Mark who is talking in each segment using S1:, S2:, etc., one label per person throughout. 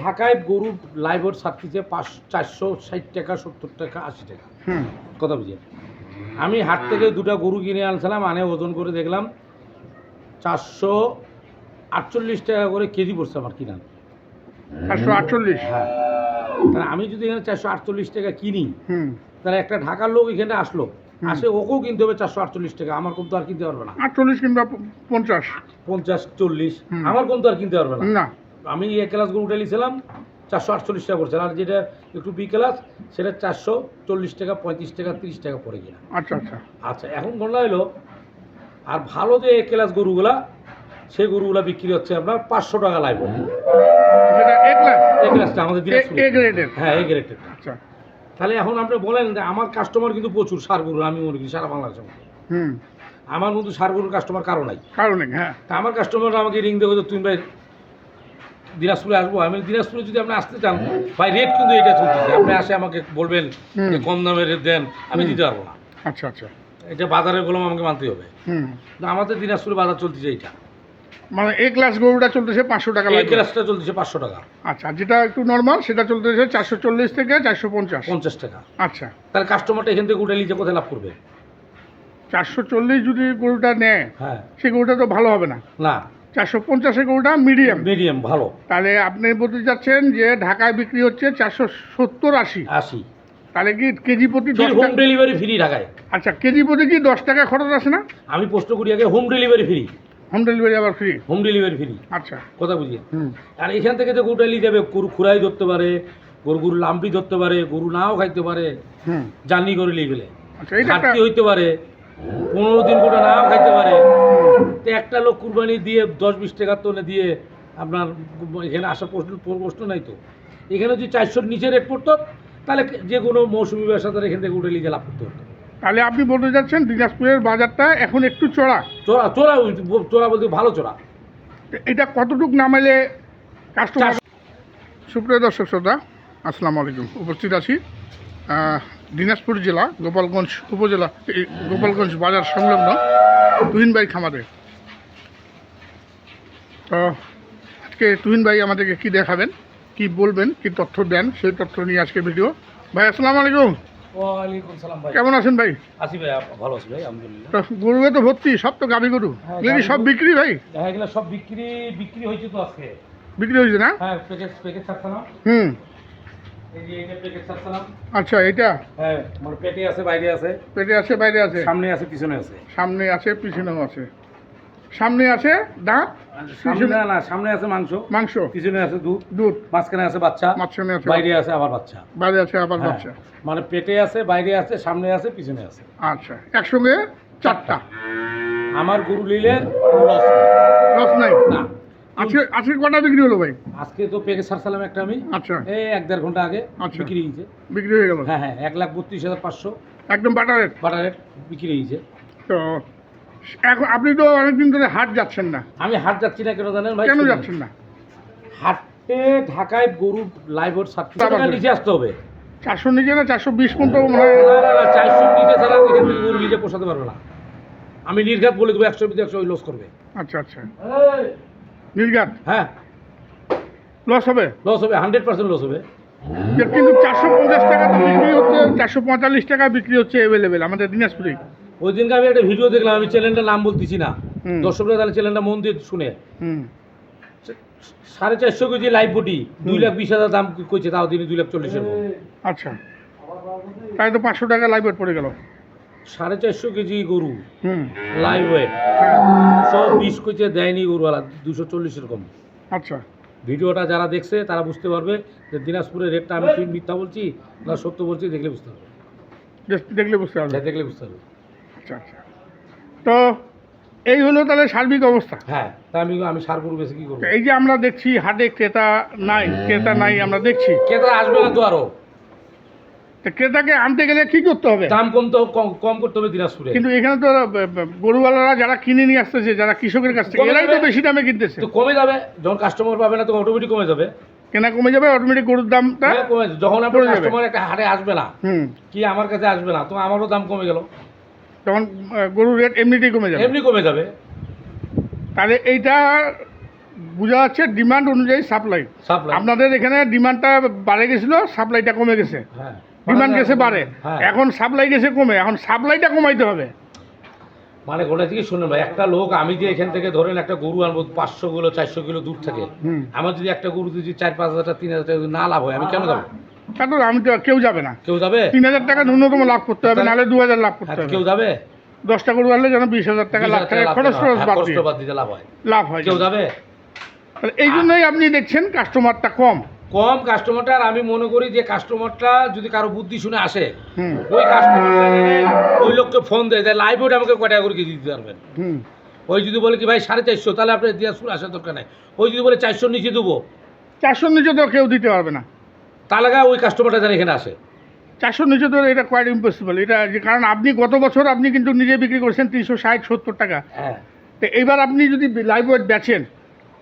S1: ঢাকায় গরু লাইভর ছাড়তেছে পাঁচ চারশো ষাট টাকা সত্তর টাকা আশি টাকা। কথা বুঝে? আমি হাট থেকে দুটা গরু কিনে আনছিলাম আনে ওজন করে দেখলাম চারশো আটচল্লিশ টাকা করে কেজি পড়ছে আমার কিনা
S2: চারশো আটচল্লিশ?
S1: হ্যাঁ। আমি যদি এখানে চারশো আটচল্লিশ টাকা কিনি
S2: হুম।
S1: তাহলে একটা ঢাকার লোক এখানে আসলো। আসে ওকেও কিনতে হবে চারশো আটচল্লিশ টাকা আমার কম তো আর কিনতে পারবে না।
S2: আটচল্লিশ কিংবা পঞ্চাশ।
S1: পঞ্চাশ চল্লিশ আমার কম তো আর কিনতে পারবে না। আমি এক ক্লাস গরু উঠে নিয়েছিলাম চারশো আটচল্লিশ টাকা পড়ছে। আর যেটা একটু বি ক্লাস সেটা চারশো চল্লিশ টাকা পঁয়ত্রিশ টাকা তিরিশ টাকা পড়ে কিনা
S2: আচ্ছা আচ্ছা।
S1: আচ্ছা এখন ঘটনা হলো আর ভালো যে এক ক্লাস গরুগুলা সেই গরুগুলা বিক্রি হচ্ছে আপনার পাঁচশো টাকা আমাদের।
S2: এ গ্রেডের
S1: হ্যাঁ
S2: আচ্ছা।
S1: তাহলে এখন আপনি বলেন যে আমার কাস্টমার কিন্তু প্রচুর সার গরু আমি মনে করি সারা বাংলাদেশের।
S2: হুম।
S1: আমার মধ্যে সার গরুর কাস্টমার কারও নাই।
S2: কারণে হ্যাঁ।
S1: তা আমার কাস্টমার আমাকে রিং দেবো তুমি ভাই দিনাজপুরে আসব। আমি দিনাজপুরে যদি আপনি আসতে চান ভাই রেট কিন্তু এটা চলতেছে। আপনি আসে আমাকে বলবেন যে কম দামে রেট দেন আমি দিতে পারব না।
S2: আচ্ছা আচ্ছা।
S1: এটা বাজারের গোলাম আমাকে মানতে হবে।
S2: হুম।
S1: আমাদের দিনাজপুরে বাজার চলতেছে এইটা।
S2: মানে এ ক্লাস গরুটা চলতেছে পাঁচশো টাকা
S1: এই ক্লাসটা চলতেছে পাঁচশো টাকা।
S2: আচ্ছা যেটা একটু নর্মাল সেটা চলতেছে চারশো চল্লিশ থেকে চারশো পঞ্চাশ।
S1: পঞ্চাশ টাকা।
S2: আচ্ছা।
S1: তাহলে কাস্টমারটা এখান থেকে উঠে নিচে কোথায় লাভ করবে?
S2: চারশো চল্লিশ যদি গরুটা নেয়
S1: হ্যাঁ।
S2: সেই গরুটা তো ভালো হবে না।
S1: না।
S2: চারশো পঞ্চাশের গরুটা মিডিয়াম
S1: মিডিয়াম ভালো।
S2: তাহলে আপনি বলতে চাচ্ছেন যে ঢাকায় বিক্রি হচ্ছে চারশো সত্তর আশি।
S1: আশি।
S2: তাহলে কি কেজি প্রতি
S1: হোম ডেলিভারি ফ্রি ঢাকায়।
S2: আচ্ছা কেজি প্রতি কি দশ টাকা খরচ আছে না?
S1: আমি প্রশ্ন করি আগে home delivery free
S2: home delivery আবার ফ্রি
S1: হোম ডেলিভারি ফ্রি
S2: আচ্ছা।
S1: কথা বুঝিয়ে আর এখান থেকে যে গরুটা নিয়ে যাবে গরু খুরাই ধরতে পারে গরু গরু লাম্পি ধরতে পারে গরু নাও খাইতে পারে জার্নি করে নিয়ে গেলে।
S2: আচ্ছা
S1: ঘাটতি হইতে পারে পনেরো দিন গোটা নাও খাইতে পারে। তো একটা লোক কুরবানি দিয়ে দশ বিশ টাকার তোলে দিয়ে আপনার এখানে আসার প্রশ্ন প্রশ্ন নাই তো। এখানে যদি চারশোর নিচে রেট পড়তো তাহলে যে কোনো মৌসুমি ব্যবসাদার এখান থেকে উঠে নিয়ে লাভ করতে হতো
S2: তাহলে আপনি বলতে চাচ্ছেন দিনাজপুরের বাজারটা এখন একটু চড়া?
S1: চোরা চোরা চোরা বলতে ভালো
S2: চড়া। এটা কতটুক নামাইলে কাস্টমার সুপ্রিয় দর্শক শ্রোতা আসসালামু আলাইকুম। উপস্থিত আছি দিনাজপুর জেলা গোপালগঞ্জ উপজেলা গোপালগঞ্জ বাজার সংলগ্ন তুহিন ভাই খামারে। তো আজকে তুহিন ভাই আমাদেরকে কি দেখাবেন কি বলবেন কি তথ্য দেন সেই তথ্য নিয়ে আজকে ভিডিও। ভাই আসসালামু আলাইকুম। কেমন আছেন ভাই?
S1: আসি ভাই ভালো আছি ভাই আলহামদুলিল্লাহ।
S2: তো তো ভর্তি সব তো গাভি গরু।
S1: হ্যাঁ,
S2: এগুলি সব বিক্রি ভাই?
S1: দেখা গেলে সব বিক্রি বিক্রি হয়েছে তো আজকে।
S2: বিক্রি হয়েছে না?
S1: হ্যাঁ প্যাকেট প্যাকেট ছাড়ছিলাম
S2: হুম। আচ্ছা এটা
S1: হ্যাঁ পেটে আছে বাইরে আছে।
S2: পেটে আছে বাইরে আছে?
S1: সামনে আছে পিছনে আছে।
S2: সামনে আছে পিছনেও আছে। সামনে আছে দাঁত
S1: সামনে না সামনে আছে মাংস।
S2: মাংস।
S1: পিছনে আছে দুধ।
S2: দুধ।
S1: মাঝখানে আছে বাচ্চা।
S2: মাঝখানে আছে
S1: বাইরে আছে আবার বাচ্চা।
S2: বাইরে আছে আবার
S1: হ্যাঁ,
S2: বাচ্চা।
S1: মানে পেটে আছে বাইরে আছে সামনে আছে পিছনে আছে।
S2: আচ্ছা একসঙ্গে চারটা।
S1: আমার গরু নিলে লস
S2: লস নাই?
S1: না।
S2: আজকে আজকে কটা বিক্রি হলো ভাই?
S1: আজকে তো প্যাকেট ছাড়ছিলাম একটা আমি।
S2: আচ্ছা।
S1: এই এক দেড় ঘণ্টা আগে
S2: আচ্ছা।
S1: বিক্রি হয়েছে।
S2: বিক্রি হয়ে গেল?
S1: হ্যাঁ হ্যাঁ এক লাখ বত্রিশ হাজার পাঁচশো।
S2: একদম বাটার রেট
S1: বাটার রেট বিক্রি হয়েছে।
S2: তো এখন আপনি তো অনেকদিন ধরে হাট যাচ্ছেন না।
S1: আমি হাট যাচ্ছি না কেন জানেন ভাই?
S2: কেন যাচ্ছেন না?
S1: হাটে ঢাকায় গরু লাইভর সাতশো
S2: টাকা
S1: নিচে আসতে হবে।
S2: চারশো নিচে না চারশো বিশ পর্যন্ত মনে হয়?
S1: না না না চারশো নিচে ছাড়া এখান থেকে গরু নিজে পোষাতে পারবে না। আমি নির্ঘাত বলে দেবো একশো একশো লস করবে।
S2: আচ্ছা আচ্ছা। নির্গাত
S1: হ্যাঁ।
S2: লস হবে?
S1: লস হবে হান্ড্রেড পার্সেন্ট লস হবে।
S2: কিন্তু চারশো পঞ্চাশ টাকা তো বিক্রি হচ্ছে চারশো পঁয়তাল্লিশ টাকা বিক্রি হচ্ছে অ্যাভেলেবেল আমাদের দিনাজপুরে
S1: ওই দিনকে আমি একটা ভিডিও দেখলাম আমি চ্যানেলটার নাম বলতেছি না। দর্শকরা তাহলে চ্যানেলটা মন দিয়ে শুনে।
S2: হুম।
S1: সাড়ে চারশো কেজি লাইভ বটি দুই লাখ বিশ হাজার দাম কইছে তাও তিনি দুই লাখ চল্লিশের মতো।
S2: আচ্ছা। তাই তো পাঁচশো টাকা লাইভ ওয়েট পড়ে গেল।
S1: সাড়ে চারশো কেজি গরু।
S2: হুম।
S1: লাইভ ওয়েট সব বিশ কইছে দেয়নি গরুওয়ালা দুশো চল্লিশের কম।
S2: আচ্ছা।
S1: ভিডিওটা যারা দেখছে তারা বুঝতে পারবে যে দিনাজপুরের রেটটা আমি মিথ্যা বলছি না সত্য বলছি দেখলে বুঝতে পারবে।
S2: দেখলে বুঝতে পারবে।
S1: হ্যাঁ, দেখলে বুঝতে পারবে।
S2: আচ্ছা আচ্ছা। তো এই হলো তাহলে সার্বিক অবস্থা।
S1: হ্যাঁ আমি আমি সার গরু বেশি কি করব?
S2: এই যে আমরা দেখছি হাটে ক্রেতা নাই ক্রেতা নাই আমরা দেখছি।
S1: ক্রেতা আসবে না তো আরও।
S2: তো ক্রেতাকে আনতে গেলে কি করতে হবে?
S1: দাম কম তো কম কম করতে হবে দিনাজপুরে।
S2: কিন্তু এখানে তো গরুওয়ালারা যারা কিনে নিয়ে আসতেছে যারা কৃষকের কাছ থেকে এরাই তো বেশি দামে কিনতেছে।
S1: তো কমে যাবে যখন কাস্টমার পাবে না তো অটোমেটিক কমে যাবে।
S2: কেনা কমে যাবে অটোমেটিক গরুর দামটা
S1: হ্যাঁ, কমে যাবে। যখন আপনার কাস্টমার একটা হাটে আসবে না
S2: হুম।
S1: কি আমার কাছে আসবে না তো আমারও দাম কমে গেল।
S2: তখন গরুর রেট এমনিতেই কমে যাবে।
S1: এমনি কমে যাবে।
S2: তাহলে এইটা বোঝা যাচ্ছে ডিমান্ড অনুযায়ী সাপ্লাই আপনাদের এখানে ডিমান্ডটা বাড়ে গেছিল সাপ্লাইটা কমে গেছে।
S1: হ্যাঁ।
S2: ডিমান্ড গেছে বাড়ে।
S1: হ্যাঁ।
S2: এখন সাপ্লাই গেছে কমে। এখন সাপ্লাইটা কমাইতে হবে।
S1: মানে গোটা থেকে শুনুন ভাই একটা লোক আমি যে এখান থেকে ধরেন একটা গরু আনব পাঁচশো কিলো চারশো কিলো দূর থেকে। আমার যদি একটা গরু যদি চার পাঁচ হাজার টাকা, তিন হাজার টাকা যদি না লাভ হয় আমি কেন যাব?
S2: আমি তো কেউ যাবে না।
S1: কেউ যাবে?
S2: তিন হাজার টাকা ন্যূনতম লাভ করতে হবে নাহলে দু হাজার লাভ করতে
S1: হ্যাঁ,
S2: হবে।
S1: কেউ যাবে?
S2: দশটা গরু আনলে যেন বিশ হাজার টাকা লাখ টাকা খরচ খরচ বাদ
S1: দিতে লাভ হয়।
S2: লাভ হয়।
S1: কেউ যাবে?
S2: এই জন্যই আপনি দেখছেন কাস্টমারটা কম।
S1: কম কাস্টমারটা আর আমি মনে করি যে কাস্টমারটা যদি কারও বুদ্ধি শুনে আসে ওই কাস্টমার ওই লোককে ফোন দেয় যে লাইভ ওটা আমাকে কটা করে দিতে পারবেন? ওই যদি বলে কি ভাই সাড়ে চারশো তাহলে আপনার দিয়ে আসার দরকার নাই। ওই যদি বলে চারশোর নিচে দেবো।
S2: চারশোর নিচে তো কেউ দিতে পারবে না।
S1: তাহলে গা ওই কাস্টমারটা যেন এখানে আসে।
S2: চারশোর নিচে তো এটা কোয়াইট ইম্পসিবল এটা যে কারণ আপনি গত বছর আপনি কিন্তু নিজে বিক্রি করেছেন তিনশো ষাট সত্তর টাকা।
S1: হ্যাঁ।
S2: তো এইবার আপনি যদি লাইভ ওয়েট বেচেন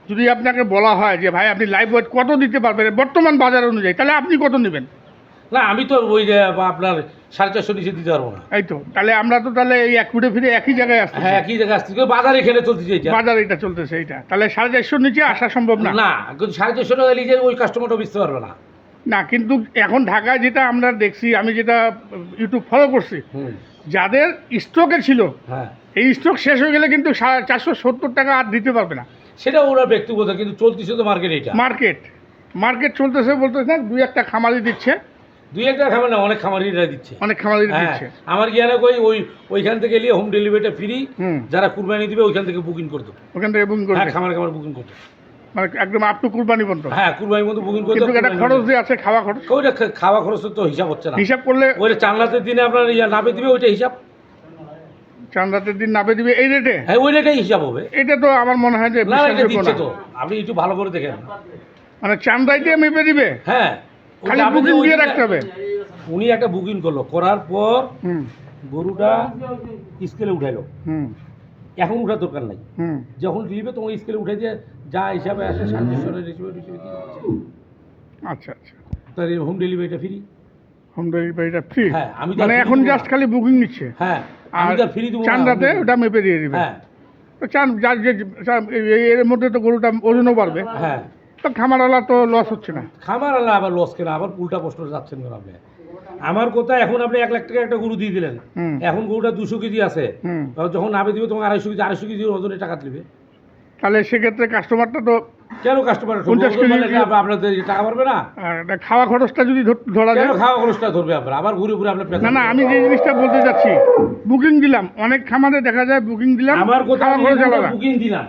S2: যদি আপনাকে বলা হয় যে ভাই আপনি লাইভ ওয়েট কত দিতে পারবেন? বর্তমান বাজার অনুযায়ী তাহলে আপনি কত নেবেন?
S1: না আমি তো ওই যে আপনার সাড়ে চারশো নিচে দিতে পারব না।
S2: এই তো তাহলে আমরা তো তাহলে এই এক ফুটে ফিরে একই জায়গায় আসছি
S1: হ্যাঁ একই জায়গায় আসতে বাজার এখানে চলতেছে এটা।
S2: বাজার এটা চলতেছে এইটা। তাহলে সাড়ে চারশোর নিচে আসা সম্ভব না।
S1: না কিন্তু সাড়ে চারশো টাকা নিচে ওই কাস্টমারটা বুঝতে পারবে না।
S2: না কিন্তু এখন ঢাকায় যেটা আমরা দেখছি আমি যেটা ইউটিউব ফলো করছি যাদের স্টকে ছিল
S1: হ্যাঁ।
S2: এই স্টক শেষ হয়ে গেলে কিন্তু চারশো সত্তর টাকা আর দিতে পারবে না।
S1: সেটা ওরা ব্যক্তিগত কিন্তু চলতেছে তো মার্কেট এটা।
S2: মার্কেট মার্কেট চলতেছে বলতেছে না দুই একটা খামারি দিচ্ছে।
S1: দুই একটা খাবার না অনেক খামারিরা দিচ্ছে।
S2: অনেক খামারি
S1: হ্যাঁ
S2: দিচ্ছে।
S1: আমার জ্ঞানে কই ওই ওইখান থেকে নিয়ে হোম ডেলিভারিটা ফ্রি যারা কুরবানি দিবে ওইখান থেকে বুকিং করতো
S2: ওখান থেকে বুকিং
S1: হ্যাঁ
S2: করবে
S1: খামার খামার বুকিং করতো
S2: মানে একদম আপ টু কুরবানি পর্যন্ত।
S1: হ্যাঁ কুরবানির মতো বুকিং করতো
S2: কিন্তু একটা খরচ যে আছে খাওয়া খরচ?
S1: ওইটা খাওয়া খরচের তো হিসাব হচ্ছে না।
S2: হিসাব করলে
S1: ওইটা চান্লাতের দিনে আপনার ইয়া নামে দিবে ওইটা হিসাব।
S2: চান্দাতের দিন নাপে দিবে এই রেটে
S1: হ্যাঁ ওইটাই হিসাব হবে।
S2: এটা তো আমার মনে হয় যে
S1: না এটা দিচ্ছে তো। আপনি একটু ভালো করে দেখেন।
S2: মানে চান্দাইতে মেপে দিবে?
S1: হ্যাঁ
S2: খালি বুকিং
S1: ওই
S2: দিয়ে রাখতে হবে।
S1: উনি একটা বুকিং করল করার পর
S2: হুম।
S1: গরুটা স্কেলে উঠাইলো।
S2: হুম।
S1: এখন উঠার দরকার নাই।
S2: হুম।
S1: যখন নিবে তখন স্কেলে উঠে দিয়ে যা হিসাবে আসে রিসিভার রিসিভার দিয়ে দিচ্ছে
S2: আচ্ছা আচ্ছা।
S1: তার হোম ডেলিভারিটা ফ্রি
S2: হোম ডেলিভারিটা ফ্রি
S1: হ্যাঁ, আমি
S2: মানে এখন জাস্ট খালি বুকিং নিচ্ছে?
S1: হ্যাঁ আমি
S2: আর
S1: ফ্রি দেবো না,
S2: চান্দাতে
S1: আমি-
S2: ওটা মেপে দিয়ে দিবে।
S1: হ্যাঁ।
S2: চান যার যে এর মধ্যে তো গরুটা ওজনও বাড়বে।
S1: হ্যাঁ।
S2: তো খামারওয়ালা তো লস হচ্ছে না।
S1: খামার আল্লাহ আবার লস কেনা আবার উল্টা প্রশ্ন যাচ্ছেন কেন আপনি? আমার কথা এখন আপনি এক লাখ টাকা একটা গরু দিয়ে দিলেন। এখন গরুটা দুশো কেজি আছে। যখন নামে দিবে তখন আড়াইশো কেজি আড়াইশো কেজি ওজনে টাকা দিবে।
S2: তাহলে সেক্ষেত্রে কাস্টমারটা তো
S1: কেন কাস্টমার
S2: পঞ্চাশ কেজি
S1: আপনাদের টাকা পারবে না?
S2: খাওয়া খরচটা যদি ধরা যায়।
S1: খাওয়া খরচটা ধরবে আপনার? আবার ঘুরে ঘুরে আপনার
S2: না না আমি যে জিনিসটা বলতে চাচ্ছি বুকিং দিলাম অনেক খামারে দেখা যায় বুকিং দিলাম
S1: আমার
S2: খাওয়া খরচ আলাদা।
S1: বুকিং দিলাম।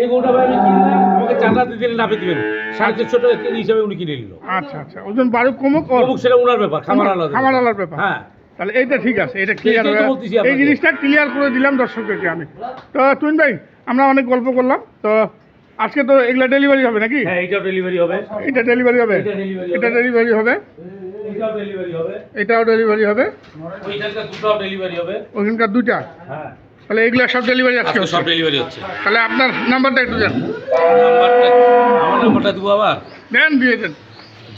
S1: এই গরুটা ভাই কিনলাম আমাকে চাঁদা দিয়ে দিলেন নাপে দিবেন। সাড়ে চারশো টাকা কেজি হিসাবে উনি কিনে নিল।
S2: আচ্ছা আচ্ছা ওজন কমুক
S1: সেটা ওনার ব্যাপার খামার আলাদা
S2: খামার আলাদার ব্যাপার।
S1: হ্যাঁ।
S2: তাহলে এইটা ঠিক আছে এটা ক্লিয়ার এই জিনিসটা ক্লিয়ার করে দিলাম দর্শকদেরকে আমি। তো তুইন ভাই আমরা অনেক গল্প করলাম তো আজকে তো এগুলা ডেলিভারি হবে নাকি?
S1: হ্যাঁ এইটাও ডেলিভারি হবে।
S2: এটা ডেলিভারি হবে?
S1: এটা।
S2: ডেলিভারি হবে। এটাও ডেলিভারি হবে।
S1: ওইখানকার দুটাও ডেলিভারি হবে।
S2: ওখানকার দুইটা
S1: হ্যাঁ।
S2: তাহলে এগুলা সব ডেলিভারি আজকে
S1: আজকে সব ডেলিভারি হচ্ছে।
S2: তাহলে আপনার নাম্বারটা একটু দেন।
S1: নাম্বারটা আমার নাম্বারটা দেবো আবার?
S2: দেন দিয়ে দেন।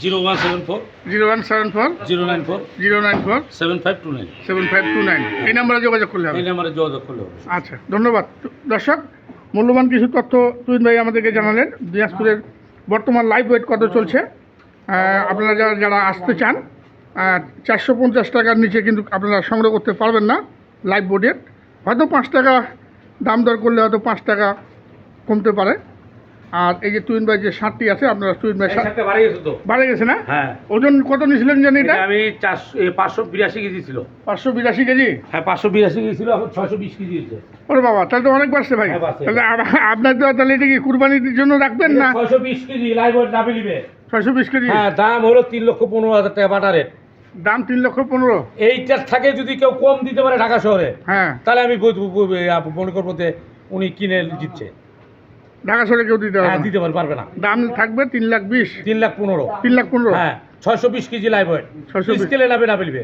S1: Zero one seven four.
S2: Zero one seven four.
S1: Zero nine four.
S2: Zero nine four.
S1: Seven five two nine.
S2: Seven five two nine. এই নাম্বারে যোগাযোগ করলে হবে।
S1: এই নাম্বারে যোগাযোগ করলে হবে।
S2: আচ্ছা ধন্যবাদ। দর্শক মূল্যবান কিছু তথ্য তুহিন ভাই আমাদেরকে জানালেন। দিনাজপুরের বর্তমান লাইভ ওয়েট কত চলছে? আপনারা যারা যারা আসতে চান চারশো পঞ্চাশ টাকার নিচে কিন্তু আপনারা সংগ্রহ করতে পারবেন না লাইভ বোর্ডের হয়তো পাঁচ টাকা দাম দর করলে হয়তো পাঁচ টাকা কমতে পারে। আর এই যে তুহিন বাই যে শার্টটি আছে আপনারা তুহিন বাই শার্ট
S1: একটা বাড়ি গেছে তো
S2: বাড়ে গেছে না
S1: হ্যাঁ
S2: ওজন কত নিয়েছিলেন জানি এটা
S1: আমি চারশো পাঁচশো বিরাশি কেজি ছিল
S2: পাঁচশো বিরাশি কেজি
S1: হ্যাঁ পাঁচশো বিরাশি কেজি ছিল এখন ছয়শো বিশ কেজি হয়েছে
S2: ওরে বাবা তাহলে তো অনেক বাড়ছে ভাই
S1: হ্যাঁ,
S2: তাহলে আপ- আপনার তো তাহলে এটা কি কুরবানির জন্য রাখবেন না
S1: ছয়শো বিশ কেজি লাইভ না নিবে
S2: ছয়শো বিশ কেজি
S1: হ্যাঁ দাম হলো তিন লক্ষ পনেরো হাজার টাকা বাটা রেট
S2: দাম তিন লক্ষ পনেরো
S1: এইটার থাকে যদি কেউ কম দিতে পারে ঢাকা শহরে
S2: হ্যাঁ
S1: তাহলে আমি মনে করব যে উনি কিনে জিতছে
S2: ঢাকা শহরে কেউ দিতে
S1: হ্যাঁ
S2: না।
S1: দিতে পারে পারবে না।
S2: দাম থাকবে তিন লাখ বিশ?
S1: তিন লাখ পনেরো।
S2: তিন লাখ পনেরো?
S1: হ্যাঁ ছয়শো বিশ কেজি লাইভ ওয়েট
S2: 620
S1: স্কেলে নাবে না ফেলবে।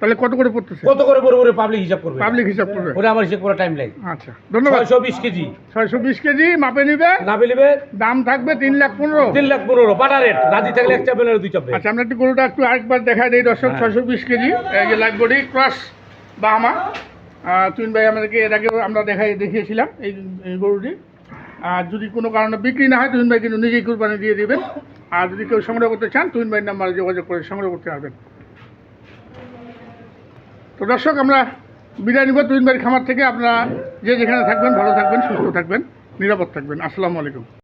S2: তাহলে কত করে পড়তেছে?
S1: কত করে বড় বড় পাবলিক হিসাব করবে।
S2: পাবলিক হিসাব করবে।
S1: ওটা আমার হিসাব করা টাইম লাগে
S2: আচ্ছা ধন্যবাদ।
S1: ছয়শো বিশ কেজি।
S2: ছয়শো বিশ কেজি মাপে নিবে।
S1: না ফেলবে
S2: দাম থাকবে তিন লাখ পনেরো।
S1: তিন লাখ পনেরো বাটা রেট রাজি থাকলে একটা বেলার দুই চাপবে।
S2: আচ্ছা আমরা একটু গরুটা একটু আরেকবার দেখা দিই দর্শক
S1: হ্যাঁ।
S2: ছয়শো বিশ কেজি। এই যে লাইভ বডি ক্রস বাহামা। তুইন ভাই আমাদেরকে এর আগেও আমরা দেখাই দেখিয়েছিলাম এই এই গরুটি। আর যদি কোনো কারণে বিক্রি না হয়, তুহিন ভাই কিন্তু নিজেই কুরবানি দিয়ে দেবেন। আর যদি কেউ সংগ্রহ করতে চান, তুহিন ভাইয়ের নাম্বারে যোগাযোগ করে সংগ্রহ করতে পারবেন। তো দর্শক, আমরা বিদায় নিব তুহিন ভাইয়ের খামার থেকে। আপনারা যে যেখানে থাকবেন, ভালো থাকবেন, সুস্থ থাকবেন, নিরাপদ থাকবেন। আসসালামু আলাইকুম।